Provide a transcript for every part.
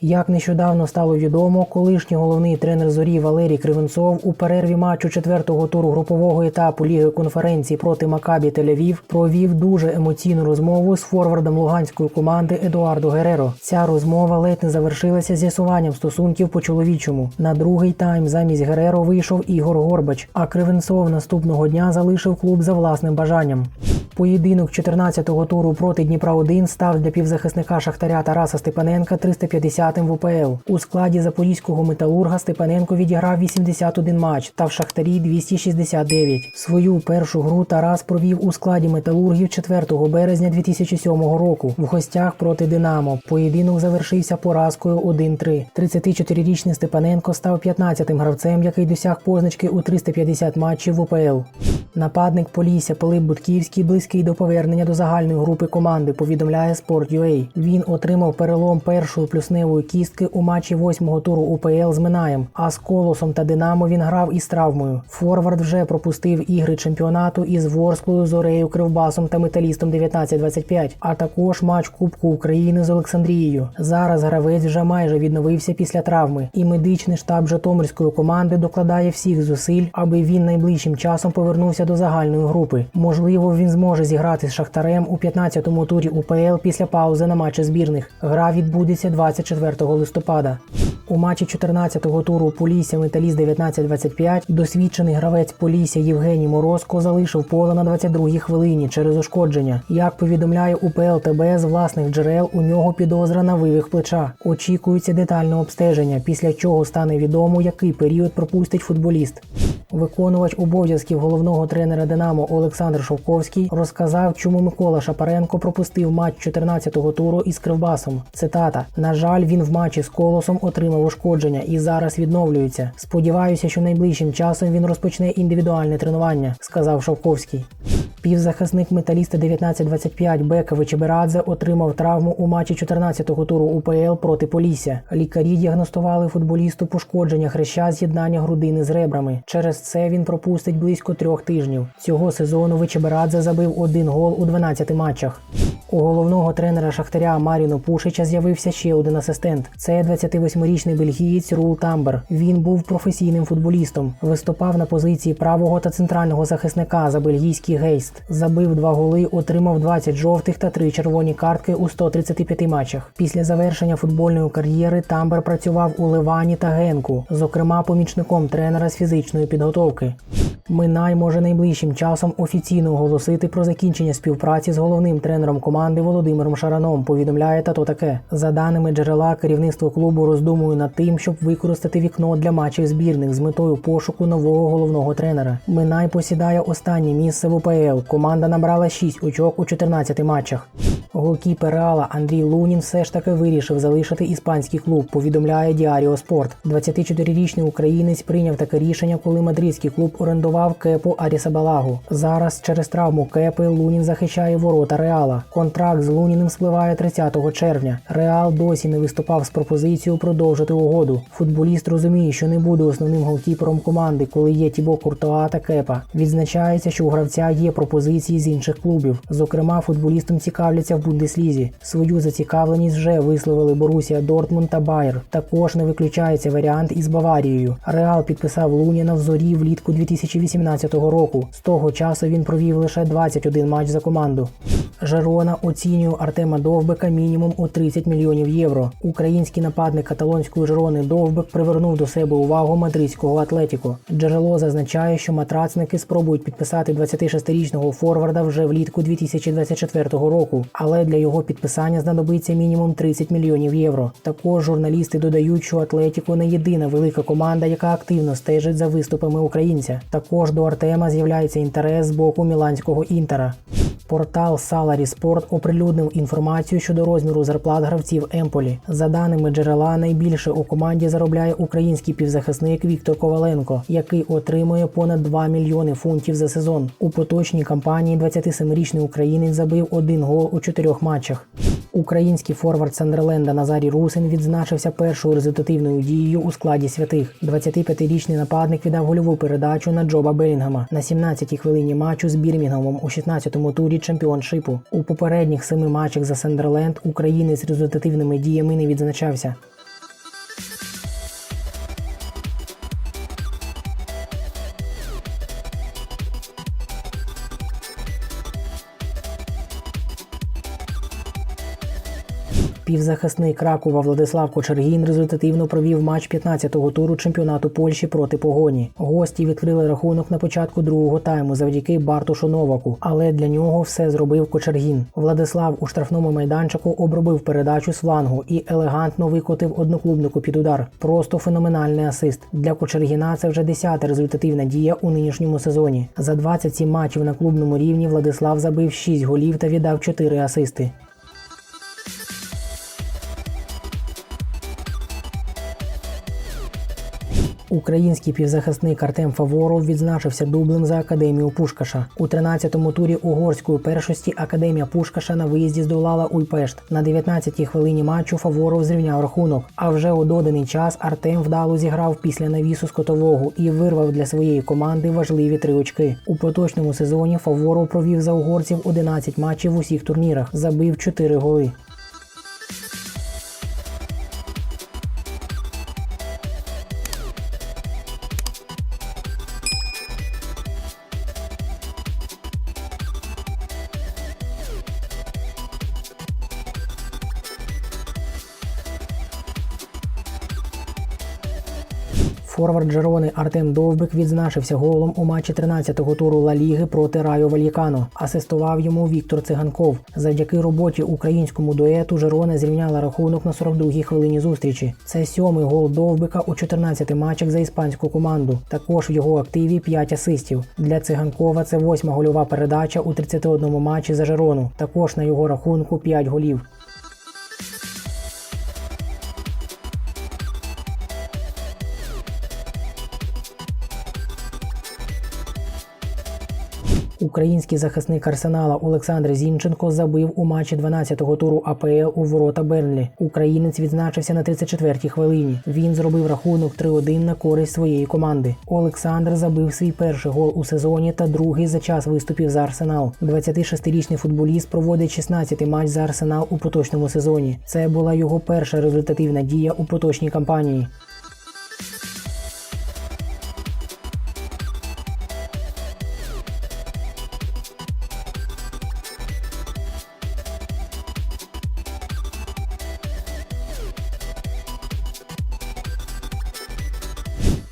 Як нещодавно стало відомо, колишній головний тренер зорі Валерій Кривенцов у перерві матчу четвертого туру групового етапу Ліги конференції проти Макабі Тель-Авів провів дуже емоційну розмову з форвардом луганської команди Едуардо Гереро. Ця розмова ледь не завершилася з'ясуванням стосунків по чоловічому. На другий тайм замість Гереро вийшов Ігор Горбач, а Кривенцов наступного дня залишив клуб за власним бажанням. Поєдинок 14-го туру проти Дніпра 1 став для півзахисника Шахтаря Тараса Степаненка 350-м в УПЛ. У складі запорізького металурга Степаненко відіграв 81 матч та в Шахтарі 269. Свою першу гру Тарас провів у складі металургів 4 березня 2007 року в гостях проти Динамо. Поєдинок завершився поразкою 1-3. 34-річний Степаненко став 15-тим гравцем, який досяг позначки у 350 матчів в УПЛ. Нападник Полісся Пилип Будківський близький до повернення до загальної групи команди, повідомляє Sport.ua. Він отримав перелом першої плюсневої кістки у матчі восьмого туру УПЛ з Минаєм, а з Колосом та Динамо він грав із травмою. Форвард вже пропустив ігри чемпіонату із Ворсклою, Зорею, Кривбасом та Металістом 19-25, а також матч Кубку України з Олександрією. Зараз гравець вже майже відновився після травми, і медичний штаб Житомирської команди докладає всіх зусиль, аби він найближчим часом повернувся до загальної групи. Можливо, він зможе зіграти з Шахтарем у 15-му турі УПЛ після паузи на матчі збірних. Гра відбудеться 24 листопада. У матчі 14-го туру Полісся Металіст 19-25 досвідчений гравець Полісся Євгеній Морозко залишив поле на 22-й хвилині через ушкодження. Як повідомляє УПЛ ТБ з власних джерел, у нього підозра на вивих плеча. Очікується детальне обстеження, після чого стане відомо, який період пропустить футболіст. Виконувач обов'язків головного тренера Динамо Олександр Шовковський розказав, чому Микола Шапаренко пропустив матч 14-го туру із Кривбасом. Цитата: На жаль, він в матчі з колосом отримав ушкодження і зараз відновлюється. Сподіваюся, що найближчим часом він розпочне індивідуальне тренування, сказав Шовковський. Півзахисник металіста 1925 Бека Вечеберадзе отримав травму у матчі 14-го туру УПЛ проти Полісся. Лікарі діагностували футболісту пошкодження хреща з'єднання грудини з ребрами. Через це він пропустить близько трьох тижнів. Цього сезону Вечеберадзе забив один гол у 12 матчах. У головного тренера Шахтаря Маріно Пушича з'явився ще один асистент. Це 28-річний бельгієць Рул Тамбер. Він був професійним футболістом, виступав на позиції правого та центрального захисника за бельгійський гейст. Забив два голи, отримав 20 жовтих та 3 червоні картки у 135 матчах. Після завершення футбольної кар'єри Тамбер працював у Ливані та Генку, зокрема помічником тренера з фізичної підготовки. Минай може найближчим часом офіційно оголосити про закінчення співпраці з головним тренером команди Володимиром Шараном. Повідомляє тато таке. За даними джерела, керівництво клубу роздумує над тим, щоб використати вікно для матчів збірних з метою пошуку нового головного тренера. Минай посідає останнє місце в УПЛ. Команда набрала 6 очок у 14 матчах. Голкіпер Реала Андрій Лунін все ж таки вирішив залишити іспанський клуб. Повідомляє Діаріо Спорт. 24-річний українець прийняв таке рішення, коли мадридський клуб орендував кепу Аріса Балагу. Зараз через травму кепи Лунін захищає ворота Реала. Контракт з Луніним спливає 30 червня. Реал досі не виступав з пропозицією продовжити угоду. Футболіст розуміє, що не буде основним голкіпером команди, коли є Тібо Куртоа та Кепа. Відзначається, що у гравця є пропозиції з інших клубів. Зокрема, футболістом цікавляться в Бундеслізі. Свою зацікавленість вже висловили Борусія Дортмунд та Байер. Також не виключається варіант із Баварією. Реал підписав Луніна в зорі влітку 2018 року. З того часу він провів лише 21 матч за команду. Жерона оцінює Артема Довбика мінімум у 30 мільйонів євро. Український нападник каталонської Жерони Довбик привернув до себе увагу мадридського Атлетіко. Джерело зазначає, що матрацники спробують підписати 26-річного форварда вже влітку 2024 року, але для його підписання знадобиться мінімум 30 мільйонів євро. Також журналісти додають, що Атлетіко не єдина велика команда, яка активно стежить за виступами українця. Також до Артема з'являється інтерес з боку міланського інтера. Портал Salary Sport оприлюднив інформацію щодо розміру зарплат гравців Емполі. За даними джерела, найбільше у команді заробляє український півзахисник Віктор Коваленко, який отримує понад 2 мільйони фунтів за сезон. У поточній кампанії 27-річний українець забив один гол у чотирьох матчах. Український форвард Сандерленда Назарій Русин відзначився першою результативною дією у складі святих. 25-річний нападник віддав гольову передачу на Джоба Белінгама на 17-й хвилині матчу з Бірмінгамом у 16-му турі чемпіоншипу. У попередніх семи матчах за Сандерленд українець результативними діями не відзначався. Півзахисник Кракова Владислав Кочергін результативно провів матч 15-го туру чемпіонату Польщі проти погоні. Гості відкрили рахунок на початку другого тайму завдяки Бартушу Новаку, але для нього все зробив Кочергін. Владислав у штрафному майданчику обробив передачу з флангу і елегантно викотив одноклубнику під удар. Просто феноменальний асист. Для Кочергіна це вже десята результативна дія у нинішньому сезоні. За 27 матчів на клубному рівні Владислав забив 6 голів та віддав 4 асисти. Український півзахисник Артем Фаворов відзначився дублем за академію Пушкаша. У 13-му турі угорської першості академія Пушкаша на виїзді здолала Уйпешт. На 19-й хвилині матчу Фаворов зрівняв рахунок. А вже у доданий час Артем вдало зіграв після навісу з котового і вирвав для своєї команди важливі три очки. У поточному сезоні Фаворов провів за угорців 11 матчів в усіх турнірах, забив 4 голи. Форвард Джерони Артем Довбик відзначився голом у матчі 13-го туру Ла Ліги проти Райо Вальякано. Асистував йому Віктор Циганков. Завдяки роботі українському дуету Жерона зрівняла рахунок на 42-й хвилині зустрічі. Це сьомий гол Довбика у 14 матчах за іспанську команду. Також в його активі 5 асистів. Для циганкова це восьма гольова передача у 31 матчі за Жерону. Також на його рахунку 5 голів. Український захисник Арсенала Олександр Зінченко забив у матчі 12-го туру АПЛ у ворота Бернлі. Українець відзначився на 34-й хвилині. Він зробив рахунок 3-1 на користь своєї команди. Олександр забив свій перший гол у сезоні та другий за час виступів за Арсенал. 26-річний футболіст проводить 16-й матч за Арсенал у поточному сезоні. Це була його перша результативна дія у поточній кампанії.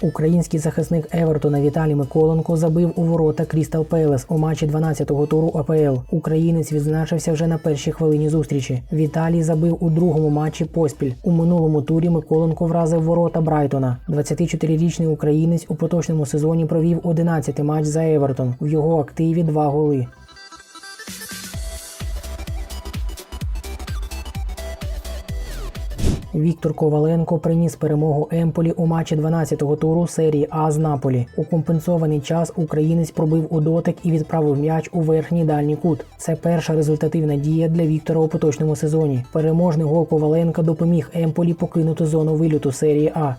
Український захисник Евертона Віталій Миколенко забив у ворота Крістал Пелес у матчі 12-го туру АПЛ. Українець відзначився вже на першій хвилині зустрічі. Віталій забив у другому матчі поспіль. У минулому турі Миколенко вразив ворота Брайтона. 24-річний українець у поточному сезоні провів 11 матч за Евертон. В його активі два голи. Віктор Коваленко приніс перемогу Емполі у матчі 12-го туру серії А з Наполі. У компенсований час українець пробив у дотик і відправив м'яч у верхній дальній кут. Це перша результативна дія для Віктора у поточному сезоні. Переможний гол Коваленка допоміг Емполі покинути зону вильоту серії А.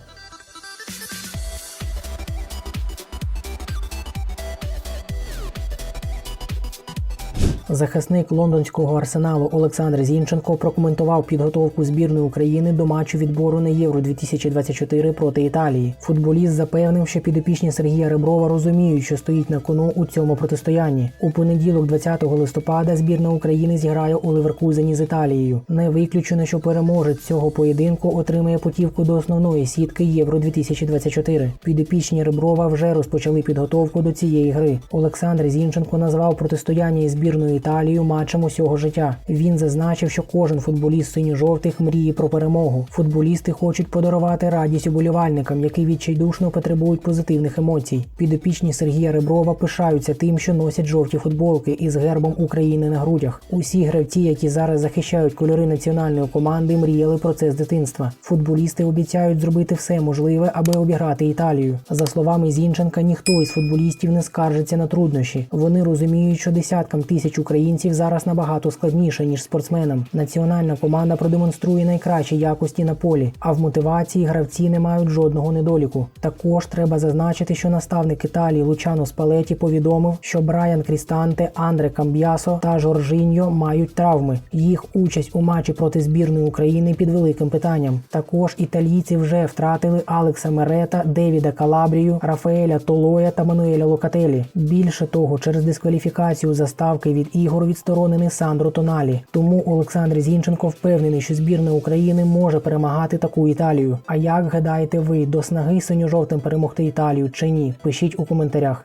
Захисник лондонського арсеналу Олександр Зінченко прокоментував підготовку збірної України до матчу відбору на Євро 2024 проти Італії. Футболіст запевнив, що підопічні Сергія Реброва розуміють, що стоїть на кону у цьому протистоянні. У понеділок, 20 листопада, збірна України зіграє у Леверкузені з Італією. Не виключено, що переможець цього поєдинку отримає путівку до основної сітки Євро 2024. Підопічні Реброва вже розпочали підготовку до цієї гри. Олександр Зінченко назвав протистояння із збірною Італією матчем усього життя. Він зазначив, що кожен футболіст синьо-жовтих мріє про перемогу. Футболісти хочуть подарувати радість уболівальникам, які відчайдушно потребують позитивних емоцій. Підопічні Сергія Реброва пишаються тим, що носять жовті футболки із гербом України на грудях. Усі гравці, які зараз захищають кольори національної команди, мріяли про це з дитинства. Футболісти обіцяють зробити все можливе, аби обіграти Італію. За словами Зінченка, ніхто із футболістів не скаржиться на труднощі. Вони розуміють, що десяткам тисяч українців зараз набагато складніше ніж спортсменам. Національна команда продемонструє найкращі якості на полі, а в мотивації гравці не мають жодного недоліку. Також треба зазначити, що наставник Італії Лучано Спалеті повідомив, що Брайан Крістанте, Андре Камб'ясо та Жоржиньо мають травми. Їх участь у матчі проти збірної України під великим питанням. Також італійці вже втратили Алекса Мерета, Девіда Калабрію, Рафаеля Толоя та Мануеля Локателі. Більше того, через дискваліфікацію заставки від ігор відсторонений Сандро Тоналі. Тому Олександр Зінченко впевнений, що збірна України може перемагати таку Італію. А як гадаєте ви, до снаги синьо-жовтим перемогти Італію чи ні? Пишіть у коментарях.